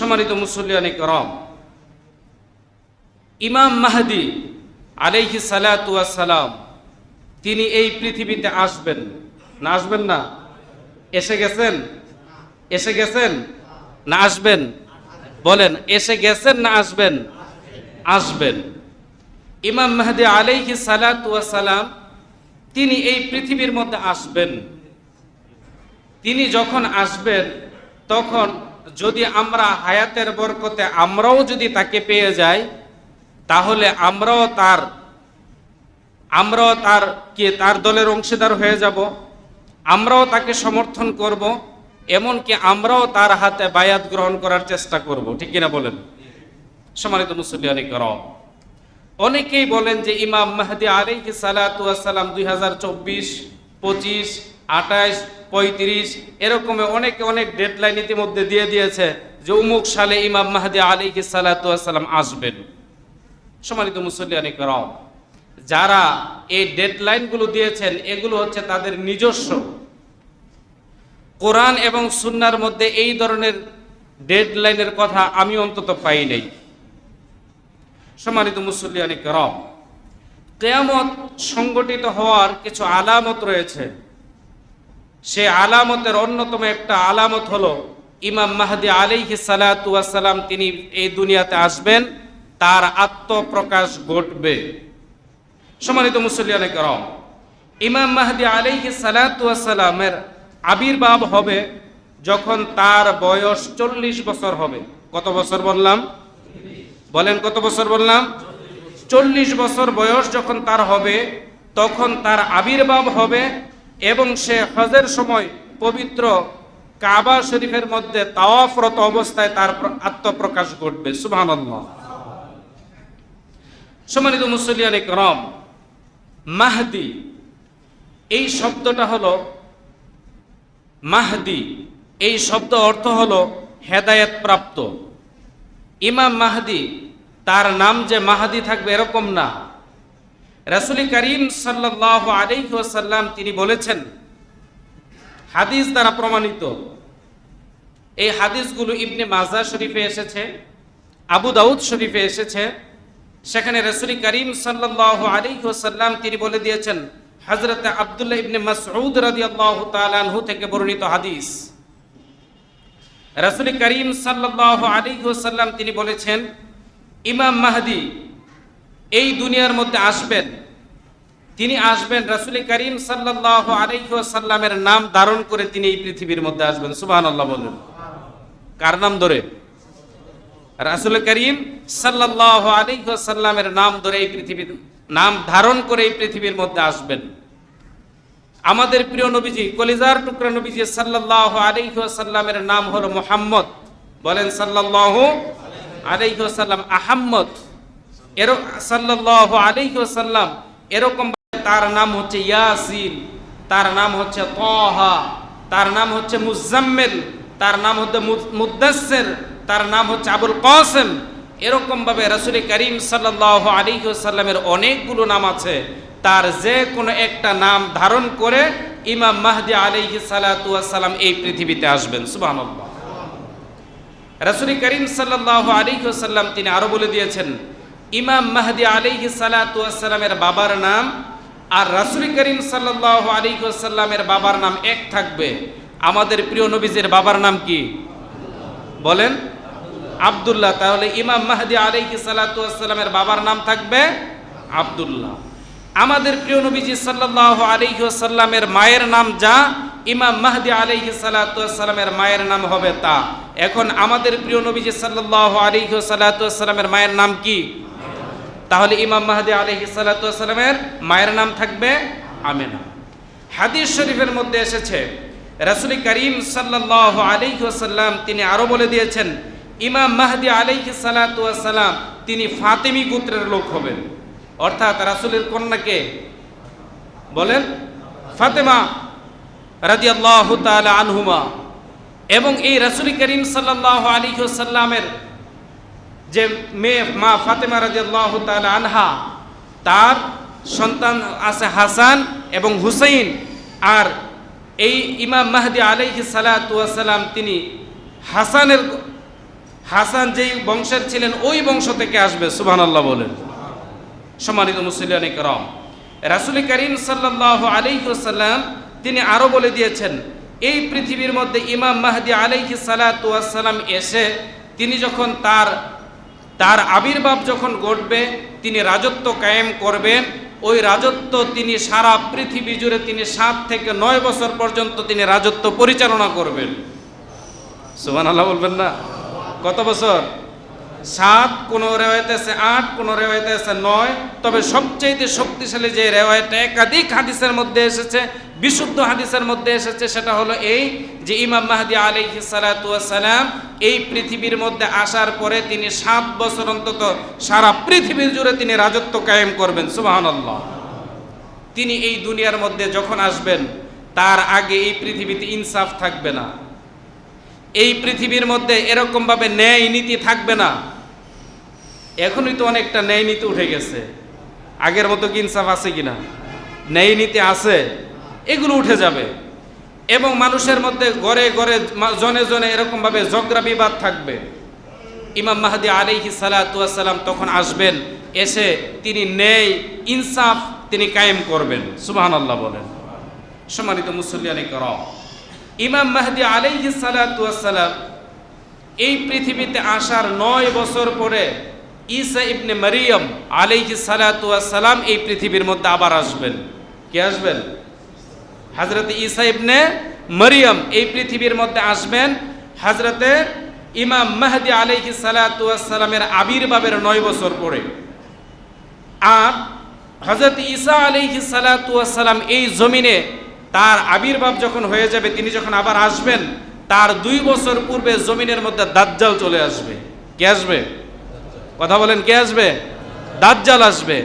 সম্মানিত মুসল্লিয়ানি করম ইমাম মাহদি আলাইহি সালাম তিনি এই পৃথিবীতে আসবেন। না আসবেন না? এসে গেছেন? এসে গেছেন? না আসবেন? বলেন, এসে গেছেন না আসবেন? আসবেন। ইমাম মাহদি আলাইহি সালাম তিনি এই পৃথিবীর মধ্যে আসবেন। তিনি যখন আসবেন, তখন যদি আমরা হায়াতের বরকতে আমরাও যদি তাকে পেয়ে যাই, তাহলে আমরাও তার আমরাও তার কি, তার দলের অংশীদার হয়ে যাব। আমরাও তাকে সমর্থন করব, এমনকি আমরাও তার হাতে বায়াত গ্রহণ করার চেষ্টা করব। ঠিক কিনা বলেন? সম্মানিত মুসলিয়ানি করম অনেকেই বলেন যে ইমাম মাহদি আলাইহি সালাতু সালাম দুই হাজার চব্বিশ, পঁচিশ আঠাইশ পঁয়ত্রিশ, এরকমে অনেক অনেক ডেডলাইন ইতিমধ্যে দিয়ে দিয়েছে যে উমুক সালে ইমাম মাহাদি আলাইহি সালাতু সালাম আসবেন। সম্মানিত মুসল্লিয়ানি করম যারা এই ডেডলাইনগুলো দিয়েছেন, এগুলো হচ্ছে তাদের নিজস্ব। কোরআন এবং সুন্নার মধ্যে এই ধরনের ডেডলাইনের কথা আমি অন্তত পাই নাই। সম্মানিত মুসল্লিয়ানি করম কেয়ামত সংগঠিত হওয়ার কিছু আলামত রয়েছে। সে আলামতের অন্যতম একটা আলামত হলো, ইমাম মাহদি আলাইহি সালাম তিনি এই দুনিয়াতে আসবেন, তার আত্মপ্রকাশ ঘটবে। সম্মানিত মুসল্লিয়ানে করম, ইমাম মাহদি আলাইহি সালামের আবির্ভাব হবে যখন তার বয়স চল্লিশ বছর হবে। কত বছর বললাম? বলেন কত বছর বললাম? চল্লিশ বছর বয়স যখন তার হবে, তখন তার আবির্ভাব হবে এবং সে হজের সময় পবিত্র কাবা শরীফের মধ্যে তাওয়াফরত অবস্থায় তার আত্মপ্রকাশ ঘটবে। সুবহানাল্লাহ। সম্মানিত মুসলিয়ান করম মাহদি, এই শব্দটা হলো মাহদি। এই শব্দ অর্থ হলো হেদায়েত প্রাপ্ত। ইমাম মাহদি, তার নাম যে মাহাদি থাকবে এরকম না। রাসুলি করিম সাল্লাহ আলাইসাল্লাম তিনি বলেছেন, হাদিস দ্বারা প্রমাণিত, এই হাদিসগুলো ইবনে মাজা শরীফে এসেছে, আবু দাউদ শরীফে এসেছে, সেখানে রসুলি করিম সাল্লাহ আলাইসাল্লাম তিনি বলে দিয়েছেন হজরত আবদুল্লাহ ইবনে মাসউদ রাদিয়াল্লাহু তাআলাহু থেকে বর্ণিত হাদিস। রসুল করিম সাল্লাহ আলিহাসাল্লাম তিনি বলেছেন, ইমাম মাহদি এই দুনিয়ার মধ্যে আসবেন। তিনি আসবেন রসুল করিম সাল্লাহ আলিহাসাল্লামের নাম ধারণ করে তিনি এই পৃথিবীর মধ্যে আসবেন। সুবাহ আল্লাহ বললেন কার নাম ধরে? রাসুল করিম সাল্লাহ আলিহাসাল্লামের নাম ধরে এই পৃথিবীর, নাম ধারণ করে এই পৃথিবীর মধ্যে আসবেন। আমাদের প্রিয় নবীজি, কলিজার টুকরা নবীজি সাল্লাহ আলাইসাল্লামের নাম হলো মোহাম্মদ। বলেন সাল্লাহ আলাইসাল্লাম আহাম্মদ। এর সাল্লাহ আলাইসাল্লাম এরকম তার নাম হচ্ছে ইয়াসিন, তার নাম হচ্ছে তহা, তার নাম হচ্ছে মুজাম্মেল, তার নাম হচ্ছে মুদাসের তার নাম হচ্ছে আবুল কাসেম। এরকম ভাবে রসুল করিম সাল্লাহ আলিহাসাল্লামের অনেকগুলো নাম আছে। তার যে কোনো একটা নাম ধারণ করে ইমাম মাহদি আলিহি সালাতাম এই পৃথিবীতে আসবেন। সুবাহ রসুল করিম সাল্লাহ আলী সাল্লাম তিনি আরও বলে দিয়েছেন ইমাম মাহদি আলিহি সালাতামের বাবার নাম আর রসুল করিম সাল্লাহ আলিহাসাল্লামের বাবার নাম এক থাকবে। আমাদের প্রিয় নবীজের বাবার নাম কি? বলেন। আবদুল্লাহ। তাহলে ইমাম মাহদি আলিহি সালাতামের বাবার নাম থাকবে আবদুল্লাহ। আমাদের প্রিয় নবীজি সাল্লাহ আলিহাসাল্লামের মায়ের নাম যা, ইমাম মাহদি আলিহি সালাতামের মায়ের নাম হবে তা। এখন আমাদের প্রিয় নবীজি সাল্লাহ আলিহি মায়ের নাম কি? তাহলে ইমাম মাহদি আলিহি সালাতামের মায়ের নাম থাকবে আমেনা। হাদিস শরীফের মধ্যে এসেছে, রাসুল করিম সাল্লাহ আলিহাসাল্লাম তিনি আরও বলে দিয়েছেন, ইমাম মাহদি আলিহি সালাতাম তিনি ফাতেমি গোত্রের লোক হবেন। অর্থাৎ রাসুলের কন্যাকে বলেন ফাতেমা রাজি আল্লাহ আনহুমা। এবং এই রাসুল করিম সাল্লাহ আলী সাল্লামের যে মেয়ে, মা ফাতেমা রাজি আল্লাহ আনহা, তার সন্তান আছে হাসান এবং হুসাইন। আর এই ইমাম মাহদি আলাইহি সালাতাম তিনি হাসানের, হাসান যেই বংশের ছিলেন, ওই বংশ থেকে আসবে, সুবহানাল্লাহ বলেন। সম্মানিত মুসলিয়ান করম রাসুল করিম সাল্লাহ আলাইসাল্লাম তিনি আরও বলে দিয়েছেন, এই পৃথিবীর মধ্যে ইমাম মাহদি আলাইহি সালাতাম এসে, তিনি যখন তার তার আবির্ভাব যখন ঘটবে, তিনি রাজত্ব কায়েম করবেন। ওই রাজত্ব তিনি সারা পৃথিবী জুড়ে তিনি সাত থেকে নয় বছর পর্যন্ত তিনি রাজত্ব পরিচালনা করবেন। সুবান আল্লাহ বলবেন না? কত বছর? সাত কোন রেওয়ায়তে আছে আট কোন রেওয়ায়তে আছে নয়। তবে সবচেয়ে শক্তিশালী যে রেওয়ায়তটা একাধিক হাদিসের মধ্যে এসেছে বিশুদ্ধ হাদিসের মধ্যে এসেছে, সেটা হলো এই যে ইমাম মাহদি আলাইহি সালাম এই পৃথিবীর মধ্যে আসার পরে তিনি সাত বছর অন্তত সারা পৃথিবীর জুড়ে তিনি রাজত্ব কায়েম করবেন, সুবহানাল্লাহ। তিনি এই দুনিয়ার মধ্যে যখন আসবেন, তার আগে এই পৃথিবীতে ইনসাফ থাকবে না। এই পৃথিবীর মধ্যে এরকমভাবে ন্যায় নীতি থাকবে না। এখনই তো অনেকটা ন্যায় নীতি উঠে গেছে। আগের মতো কি ইনসাফ আছে কিনা? ন্যায় নীতি আছে। এগুলো উঠে যাবে। এবং মানুষের মধ্যে গড়ে গড়ে জনে জনে এরকমভাবে ঝগড়া বিবাদ থাকবে। ইমাম মাহাদি আলাইহি সালাতাম তখন আসবেন, এসে তিনি নেই, ইনসাফ তিনি কায়েম করবেন। সুবাহান আল্লাহ বলেন। সম্মানিত মুসল্লিয়ানি কর ইমাম মাহদি আলাইহি সালাতাম এই পৃথিবীতে আসার নয় বছর পরে ঈসা ইবনে মারিয়াম আলাইহি সালাতাম এই পৃথিবীর মধ্যে আবার আসবেন। কে আসবেন? হাজরতে ঈসা ইবনে মারিয়াম এই পৃথিবীর মধ্যে আসবেন। হাজরতে ইমাম মাহদি আলাইহি সালাতামের আবির্ভাবের নয় বছর পরে। আর হজরত ইসা আলাইহি সালাতাম এই জমিনে তার আবির্ভাব যখন হয়ে যাবে, তিনি যখন আবার আসবেন, তার দুই বছর পূর্বে জমিনের মধ্যে দাজ্জাল চলে আসবে। কে আসবে? কথা বলেন, কে আসবে? দাজ্জাল আসবে।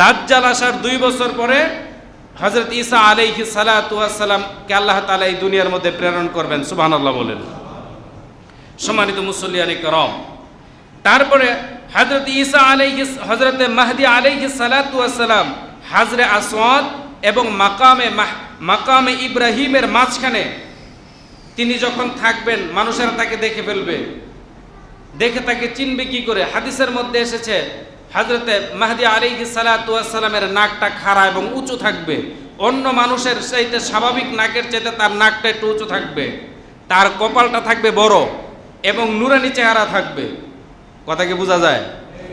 দাজ্জাল আসার দুই বছর পরে হজরত ঈসা আলাইহি সালাতামকে আল্লাহ তালা এই দুনিয়ার মধ্যে প্রেরণ করবেন, সুবহানাল্লাহ বলেন। সম্মানিত মুসল্লিয়ানি করম তারপরে হজরত ঈসা আলাইহি হজরত মাহদি আলাইহি সালাতাম হাজরে আসওয়াদ এবং মাকামে মাকামে ইব্রাহিমের মাঝখানে তিনি যখন থাকবেন, মানুষেরা তাকে দেখে ফেলবে। দেখে তাকে চিনবে কি করে? হাদিসের মধ্যে এসেছে হজরতে মাহদি আলিহি সালাতামের নাকটা খাড়া এবং উঁচু থাকবে। অন্য মানুষের চাইতে স্বাভাবিক নাকের চাইতে তার নাকটা একটু উঁচু থাকবে। তার কপালটা থাকবে বড় এবং নুরানি চেহারা থাকবে। কথা কি বোঝা যায়?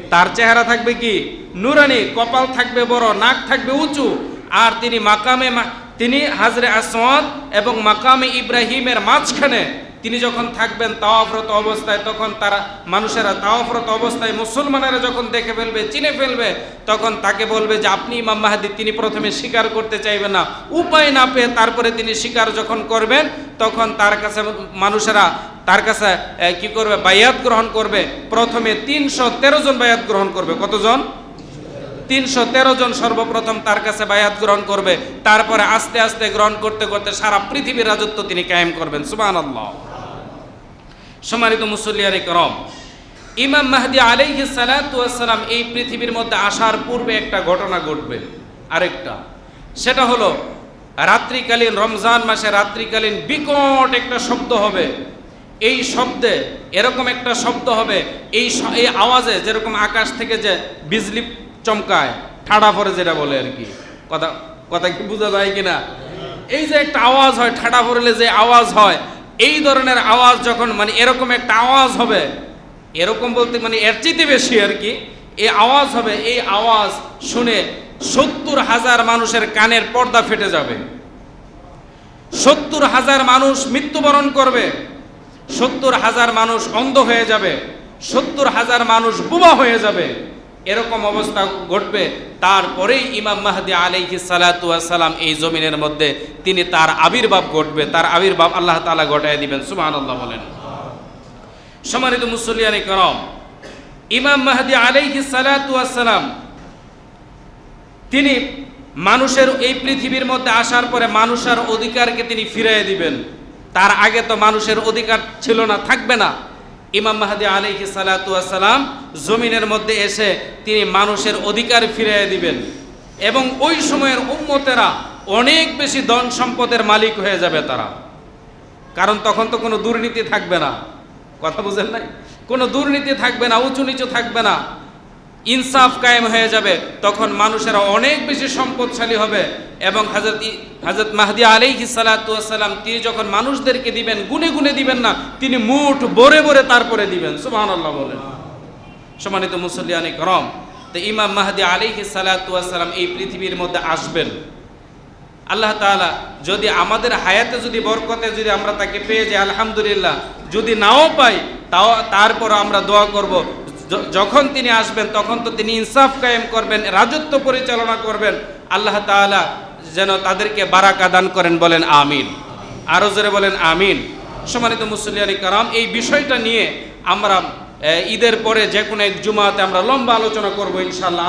তার চেহারা থাকবে কি? নুরানি, কপাল থাকবে বড়, নাক থাকবে উঁচু। আর তিনি মাকামে তিনি হাজরে আসওয়াদ এবং মাকামে ইব্রাহিমের মাঝখানে তিনি যখন থাকবেন তাওয়াফরত অবস্থায়, তখন তারা মানুষেরা তাওয়াফরত অবস্থায় মুসলমানেরা যখন দেখে ফেলবে, চিনে ফেলবে, তখন তাকে বলবে যে আপনি ইমাম মাহাদি, তিনি প্রথমে স্বীকার করতে চাইবেন না। উপায় না পেয়ে তারপরে তিনি স্বীকার যখন করবেন, তখন তার কাছে মানুষেরা তার কাছে কি করবে? বায়াত গ্রহণ করবে। প্রথমে তিনশো তেরো জন বায়াত গ্রহণ করবে। কতজন? তিনশো তেরো জন সর্বপ্রথম তার কাছে বায়াত গ্রহণ করবে। তারপরে আস্তে আস্তে গ্রহণ করতে করতে সারা পৃথিবীর রাজত্ব তিনি কায়েম করবেন। সুবাহ আল্লাহ সম্মানিত মুসল্লিয়ারি করম ইমাম মাহদি আলাইহি সালাম এই পৃথিবীর মধ্যে আসার পূর্বে একটা ঘটনা ঘটবে, আরেকটা। সেটা হলো, রাত্রিকালীন রমজান মাসে রাত্রিকালীন বিকট একটা শব্দ হবে। এই শব্দে এরকম একটা শব্দ হবে, এই এই আওয়াজে যেরকম আকাশ থেকে যে বিজলি চমকায়, ঠাডা পরে যেটা বলে আর কি। কথা কথা কি বোঝা যায় কিনা? এই যে একটা আওয়াজ হয়, ঠাডা পড়লে যে আওয়াজ হয় এই ধরনের আওয়াজ যখন মানে এরকম একটা আওয়াজ হবে, এরকম বলতে মানে এর চেয়ে বেশি আর কি এই আওয়াজ হবে, এই আওয়াজ শুনে সত্তর হাজার মানুষের কানের পর্দা ফেটে যাবে। সত্তর হাজার মানুষ মৃত্যুবরণ করবে। সত্তর হাজার মানুষ অন্ধ হয়ে যাবে। সত্তর হাজার মানুষ বুবা হয়ে যাবে। এরকম অবস্থা ঘটবে। তারপরেই ইমাম মাহদি আলাইহি সালাম এই জমিনের মধ্যে তিনি তার আবির্ভাব ঘটবে। তার আবির্ভাব আল্লাহ তাআলা ঘটায় দিবেন। সুবহানাল্লাহ বলেন। সম্মানিত মুসল্লিয়ানি করম ইমাম মাহদি আলাইহি সালাম তিনি মানুষের এই পৃথিবীর মধ্যে আসার পরে মানুষের অধিকারকে তিনি ফিরিয়ে দিবেন। তার আগে তো মানুষের অধিকার ছিল না, থাকবে না। ইমাম মাহাদি আলাইহি সালাম জমিনের মধ্যে এসে তিনি মানুষের অধিকার ফিরিয়ে দিবেন। এবং ওই সময়ের উম্মতেরা অনেক বেশি ধন সম্পদের মালিক হয়ে যাবে তারা। কারণ তখন তো কোনো দুর্নীতি থাকবে না। কথা বুঝেন নাই? কোনো দুর্নীতি থাকবে না, উঁচু নিচু থাকবে না। ইনসাফ কায়েম হয়ে যাবে, তখন মানুষেরা অনেক বেশি সম্পদশালী হবে। এবং হাজরত হাজরত মাহদি আলাইহি সালাতাম তিনি যখন মানুষদেরকে দিবেন, গুনে গুনে দিবেন না, তিনি মুঠ বরে বরে তারপরে দিবেন। সুবহানাল্লাহ বলেন। সম্মানিত মুসল্লিয়ানি করম তো ইমাম মাহদি আলাইহি সালাতাম এই পৃথিবীর মধ্যে আসবেন। আল্লাহ তাআলা যদি আমাদের হায়াতে যদি বরকতে যদি আমরা তাকে পেয়ে যাই, আলহামদুলিল্লাহ, যদি নাও পাই, তাও তারপর আমরা দোয়া করব। যখন তিনি আসবেন, তখন তো তিনি ইনসাফ কায়েম করবেন, রাজত্ব পরিচালনা করবেন। আল্লাহ তালা যেন তাদেরকে বারাকা দান করেন, বলেন আমিন। আরও জোরে বলেন আমিন। সম্মানিত মুসলিয়ানি কারাম, এই বিষয়টা নিয়ে আমরা ঈদের পরে যে কোনো এক জুমাতে আমরা লম্বা আলোচনা করব ইনশাল্লাহ